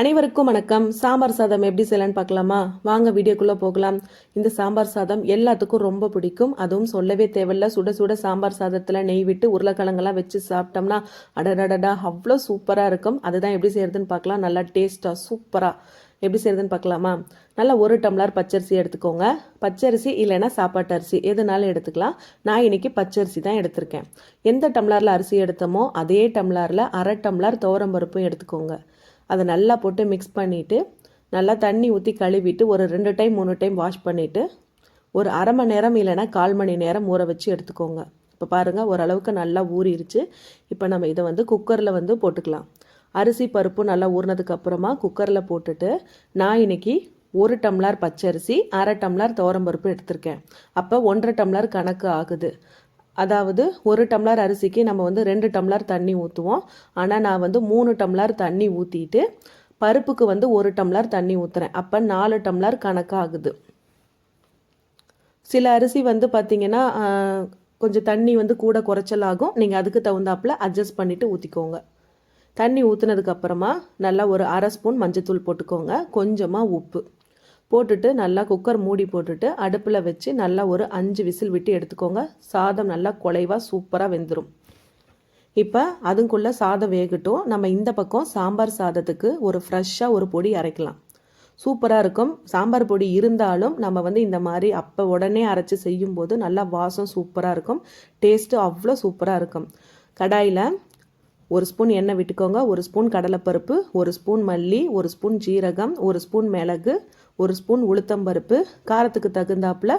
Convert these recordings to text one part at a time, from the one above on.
அனைவருக்கும் வணக்கம். சாம்பார் சாதம் எப்படி செய்யலான்னு பார்க்கலாமா? வாங்க வீடியோக்குள்ளே போகலாம். இந்த சாம்பார் சாதம் எல்லாத்துக்கும் ரொம்ப பிடிக்கும். அதுவும் சொல்லவே தேவையில்ல. சுட சுட சாம்பார் சாதத்தில் நெய் விட்டு உருளைக்கிழங்கெல்லாம் வச்சு சாப்பிட்டோம்னா அடடடடா அவ்வளோ சூப்பராக இருக்கும். அதுதான் எப்படி செய்யறதுன்னு பார்க்கலாம். நல்லா டேஸ்ட்டாக சூப்பராக எப்படி செய்யறதுன்னு பார்க்கலாமா? நல்லா ஒரு டம்ளர் பச்சரிசி எடுத்துக்கோங்க. பச்சரிசி இல்லைன்னா சாப்பாட்டு அரிசி. எதுனாலும் எடுத்துக்கலாம். நான் இன்னைக்கு பச்சரிசி தான் எடுத்திருக்கேன். எந்த டம்ளரில் அரிசி எடுத்தோமோ அதே டம்ளரில் அரை டம்ளர் துவரம்பருப்பும் எடுத்துக்கோங்க. அதை நல்லா போட்டு மிக்ஸ் பண்ணிவிட்டு நல்லா தண்ணி ஊற்றி கழுவிட்டு ஒரு ரெண்டு டைம் மூணு டைம் வாஷ் பண்ணிவிட்டு ஒரு அரை மணி நேரம் இல்லைன்னா கால் மணி நேரம் ஊற வச்சு எடுத்துக்கோங்க. இப்போ பாருங்கள் ஓரளவுக்கு நல்லா ஊறிடுச்சு இப்போ நம்ம இதை வந்து குக்கரில் வந்து போட்டுக்கலாம். அரிசி பருப்பு நல்லா ஊறினதுக்கப்புறமா குக்கரில் போட்டுட்டு நான் இன்னைக்கு ஒரு டம்ளர் பச்சரிசி அரை டம்ளர் துவரம்பருப்பு எடுத்திருக்கேன். அப்போ ஒன்றரை டம்ளர் கணக்கு ஆகுது. அதாவது ஒரு டம்ளர் அரிசிக்கு நம்ம வந்து ரெண்டு டம்ளர் தண்ணி ஊற்றுவோம் ஆனால் நான் வந்து மூணு டம்ளர் தண்ணி ஊற்றிட்டு பருப்புக்கு வந்து ஒரு டம்ளர் தண்ணி ஊற்றுறேன் அப்போ நாலு டம்ளர் கணக்காகுது. சில அரிசி வந்து பார்த்திங்கன்னா கொஞ்சம் தண்ணி வந்து கூட குறைச்சல் ஆகும் நீங்கள் அதுக்கு தகுந்தாப்புல அட்ஜஸ்ட் பண்ணிவிட்டு ஊற்றிக்கோங்க தண்ணி ஊற்றுனதுக்கப்புறமா நல்லா ஒரு அரை ஸ்பூன் மஞ்சத்தூள் போட்டுக்கோங்க. கொஞ்சமாக உப்பு. போட்டுட்டு நல்லா குக்கர் மூடி போட்டுட்டு அடுப்பில் வச்சு நல்லா ஒரு அஞ்சு விசில் விட்டு எடுத்துக்கோங்க. சாதம் நல்லா குலைவாக சூப்பராக வெந்துடும் இப்போ அதுக்குள்ளே சாதம் வேகட்டும். நம்ம இந்த பக்கம் சாம்பார் சாதத்துக்கு ஒரு ஃப்ரெஷ்ஷாக ஒரு பொடி அரைக்கலாம். சூப்பராக இருக்கும். சாம்பார் பொடி இருந்தாலும் நம்ம வந்து இந்த மாதிரி அப்போ உடனே அரைச்சி செய்யும்போது நல்லா வாசம் சூப்பராக இருக்கும். டேஸ்ட்டு அவ்வளோ சூப்பராக இருக்கும். கடாயில் ஒரு ஸ்பூன் எண்ணெய் விட்டுக்கோங்க. ஒரு ஸ்பூன் கடலைப்பருப்பு ஒரு ஸ்பூன் மல்லி ஒரு ஸ்பூன் ஜீரகம் ஒரு ஸ்பூன் மிளகு ஒரு ஸ்பூன் உளுத்தம்பருப்பு காரத்துக்கு தகுந்தாப்புல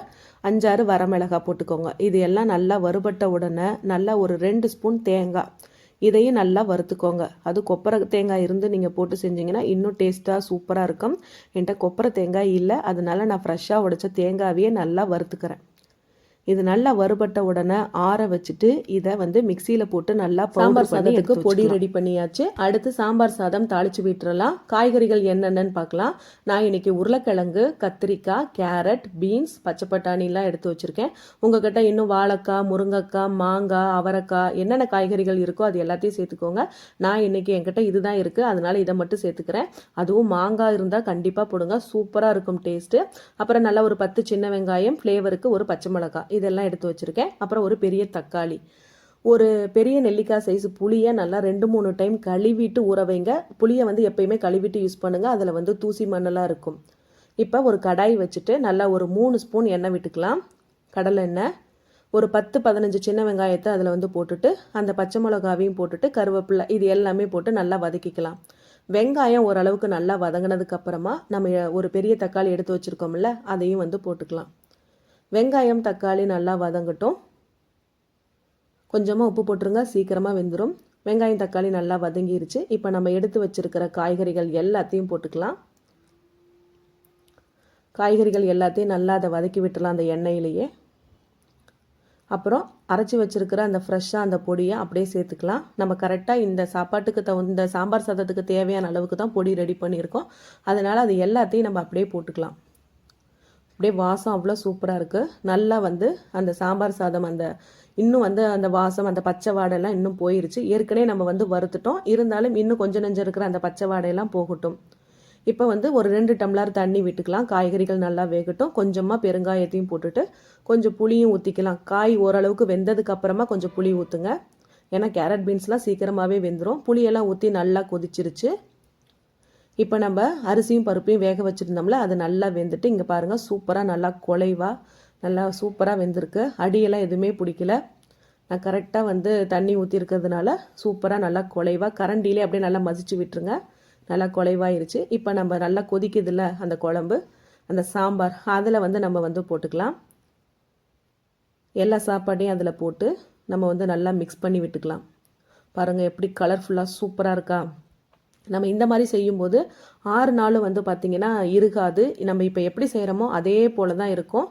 அஞ்சாறு வரமிளகாய் போட்டுக்கோங்க. இது எல்லாம் நல்லா வறுபட்ட உடனே நல்லா ஒரு ரெண்டு ஸ்பூன் தேங்காய். இதையும் நல்லா வறுத்துக்கோங்க. அது கொப்பரை தேங்காய் இருந்து நீங்கள் போட்டு செஞ்சீங்கன்னா இன்னும் டேஸ்ட்டாக சூப்பராக இருக்கும். என்கிட்ட கொப்பரை தேங்காய் இல்லை. அதனால நான் ஃப்ரெஷ்ஷாக உடைச்ச தேங்காவையே நல்லா வறுத்துக்கிறேன். இது நல்லா வறுபட்ட உடனே ஆற வச்சுட்டு இதை வந்து மிக்சியில் போட்டு நல்லா சாம்பார் சாதத்துக்கு பொடி ரெடி பண்ணியாச்சு. அடுத்து சாம்பார் சாதம் தாளிச்சு விட்டுறலாம். காய்கறிகள் என்னென்னு பார்க்கலாம். நான் இன்னைக்கு உருளைக்கிழங்கு கத்திரிக்காய் கேரட் பீன்ஸ் பச்சை பட்டாணிலாம் எடுத்து வச்சிருக்கேன். உங்ககிட்ட இன்னும் வாழைக்காய் முருங்கைக்காய் மாங்காய் அவரைக்காய் என்னென்ன காய்கறிகள் இருக்கோ அது எல்லாத்தையும் சேர்த்துக்கோங்க. நான் இன்னைக்கு என்கிட்ட இதுதான் இருக்குது அதனால இதை மட்டும் சேர்த்துக்கிறேன். அதுவும் மாங்காய் இருந்தால் கண்டிப்பாக போடுங்க. சூப்பராக இருக்கும் டேஸ்ட்டு அப்புறம் நல்லா ஒரு பத்து சின்ன வெங்காயம் ஃப்ளேவருக்கு ஒரு பச்சை மிளகாய். இதெல்லாம் எடுத்து வச்சுருக்கேன். அப்புறம் ஒரு பெரிய தக்காளி. ஒரு பெரிய நெல்லிக்காய் சைஸ் புளியை நல்லா ரெண்டு மூணு டைம் கழுவிட்டு ஊற வைங்க. புளியை வந்து எப்பயுமே கழுவிட்டு யூஸ் பண்ணுங்கள் அதில் வந்து தூசி மண்ணெல்லாம் இருக்கும். இப்போ ஒரு கடாய் வச்சுட்டு நல்லா ஒரு மூணு ஸ்பூன் எண்ணெய் விட்டுக்கலாம். கடலை எண்ணெய். ஒரு பத்து பதினஞ்சு சின்ன வெங்காயத்தை அதில் வந்து போட்டுட்டு அந்த பச்சை மிளகாவையும் போட்டுட்டு கருவேப்பிலை இது எல்லாமே போட்டு நல்லா வதக்கிக்கலாம். வெங்காயம் ஓரளவுக்கு நல்லா வதங்கினதுக்கப்புறமா நம்ம ஒரு பெரிய தக்காளி எடுத்து வச்சுருக்கோம்ல அதையும் வந்து போட்டுக்கலாம். வெங்காயம் தக்காளி நல்லா வதங்கட்டும். கொஞ்சமாக உப்பு போட்டுருங்க சீக்கிரமாக வெந்துடும் வெங்காயம் தக்காளி நல்லா வதங்கிருச்சு. இப்போ நம்ம எடுத்து வச்சிருக்கிற காய்கறிகள் எல்லாத்தையும் போட்டுக்கலாம். காய்கறிகள் எல்லாத்தையும் நல்லா அதை வதக்கி விட்டுலாம் அந்த எண்ணெயிலேயே. அப்புறம் அரைச்சி வச்சுருக்கிற அந்த ஃப்ரெஷ்ஷாக அந்த பொடியை அப்படியே சேர்த்துக்கலாம். நம்ம கரெக்டாக இந்த சாப்பாட்டுக்கு தகுந்த சாம்பார் சாதத்துக்கு தேவையான அளவுக்கு தான் பொடி ரெடி பண்ணியிருக்கோம். அதனால் அது எல்லாத்தையும் நம்ம அப்படியே போட்டுக்கலாம். அப்படியே வாசம் அவ்வளோ சூப்பராக இருக்குது நல்லா வந்து அந்த சாம்பார் சாதம் அந்த இன்னும் வந்து அந்த வாசம் அந்த பச்சை வாடையெல்லாம் இன்னும் போயிருச்சு. ஏற்கனவே நம்ம வந்து வறுத்துட்டோம். இருந்தாலும் இன்னும் கொஞ்சம் நெஞ்சம் இருக்கிற அந்த பச்சை வாடையெல்லாம் போகட்டும். இப்போ வந்து ஒரு ரெண்டு டம்ளர் தண்ணி விட்டுக்கலாம். காய்கறிகள் நல்லா வேகட்டும். கொஞ்சமாக பெருங்காயத்தையும் போட்டுட்டு கொஞ்சம் புளியும் ஊற்றிக்கலாம் காய் ஓரளவுக்கு வெந்ததுக்கு அப்புறமா கொஞ்சம் புளி ஊற்றுங்க ஏன்னா கேரட் பீன்ஸ்லாம் சீக்கிரமாகவே வெந்துடும் புளியெல்லாம் ஊற்றி நல்லா கொதிச்சிருச்சு. இப்போ நம்ம அரிசியும் பருப்பையும் வேக வச்சுருந்தோம்ல அது நல்லா வெந்துட்டு இங்கே பாருங்கள் சூப்பராக நல்லா குலைவாக நல்லா சூப்பராக வெந்திருக்கு. அடியெல்லாம் எதுவுமே பிடிக்கல. நான் கரெக்டாக வந்து தண்ணி ஊற்றிருக்கிறதுனால சூப்பராக நல்லா குலைவாக கரண்டிலே அப்படியே நல்லா மசிச்சு விட்டுருங்க. நல்லா குலைவாயிருச்சு. இப்போ நம்ம நல்லா கொதிக்குதுல்ல அந்த குழம்பு அந்த சாம்பார் அதில் வந்து நம்ம வந்து போட்டுக்கலாம். எல்லா சாப்பாடையும் அதில் போட்டு நம்ம வந்து நல்லா மிக்ஸ் பண்ணி விட்டுக்கலாம். பாருங்கள் எப்படி கலர்ஃபுல்லாக சூப்பராக இருக்கா. நம்ம இந்த மாதிரி செய்யும்போது ஆறு நாள் வந்து பார்த்திங்கன்னா இருக்காது நம்ம இப்போ எப்படி செய்கிறோமோ அதே போல தான் இருக்கும்.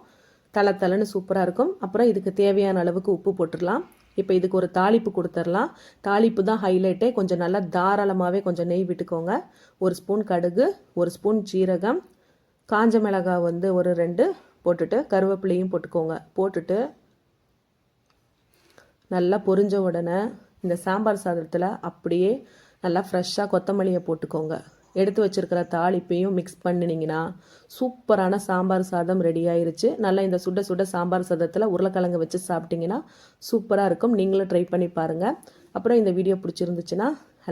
தலை தலைன்னு சூப்பராக இருக்கும். அப்புறம் இதுக்கு தேவையான அளவுக்கு உப்பு போட்டுடலாம். இப்போ இதுக்கு ஒரு தாளிப்பு கொடுத்துடலாம். தாளிப்பு தான் ஹைலைட்டே கொஞ்சம் நல்லா தாராளமாகவே கொஞ்சம் நெய் விட்டுக்கோங்க. ஒரு ஸ்பூன் கடுகு ஒரு ஸ்பூன் ஜீரகம் காஞ்ச மிளகாய் வந்து ஒரு ரெண்டு போட்டுட்டு கருவேப்பிலையும் போட்டுக்கோங்க. போட்டுட்டு நல்லா பொரிஞ்ச உடனே இந்த சாம்பார் சாதத்தில் அப்படியே நல்லா ஃப்ரெஷ்ஷாக கொத்தமல்லியை போட்டுக்கோங்க. எடுத்து வச்சிருக்கிற தாளிப்பையும் மிக்ஸ் பண்ணினீங்கன்னா சூப்பரான சாம்பார் சாதம் ரெடி ஆயிருச்சு. நல்லா இந்த சுட சுட சாம்பார் சாதத்தில் உருளைக்கிழங்கு வச்சு சாப்பிட்டிங்கன்னா சூப்பராக இருக்கும். நீங்களும் ட்ரை பண்ணி பாருங்கள் அப்புறம் இந்த வீடியோ பிடிச்சிருந்துச்சுன்னா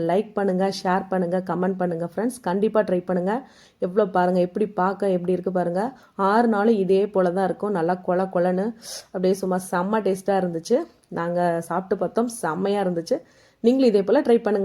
லைக் பண்ணுங்கள் ஷேர் பண்ணுங்கள் கமெண்ட் பண்ணுங்கள் ஃப்ரெண்ட்ஸ் கண்டிப்பாக ட்ரை பண்ணுங்கள் எவ்வளோ பாருங்கள் எப்படி பார்க்க எப்படி இருக்குது பாருங்கள் ஆறு நாளும் இதே போல தான் இருக்கும். நல்லா கொல கொலன்னு அப்படியே சும்மா செம்ம டேஸ்ட்டாக இருந்துச்சு. நாங்கள் சாப்பிட்டு பார்த்தோம் செம்மையாக இருந்துச்சு. நீங்களும் இதே போல் ட்ரை பண்ணுங்கள்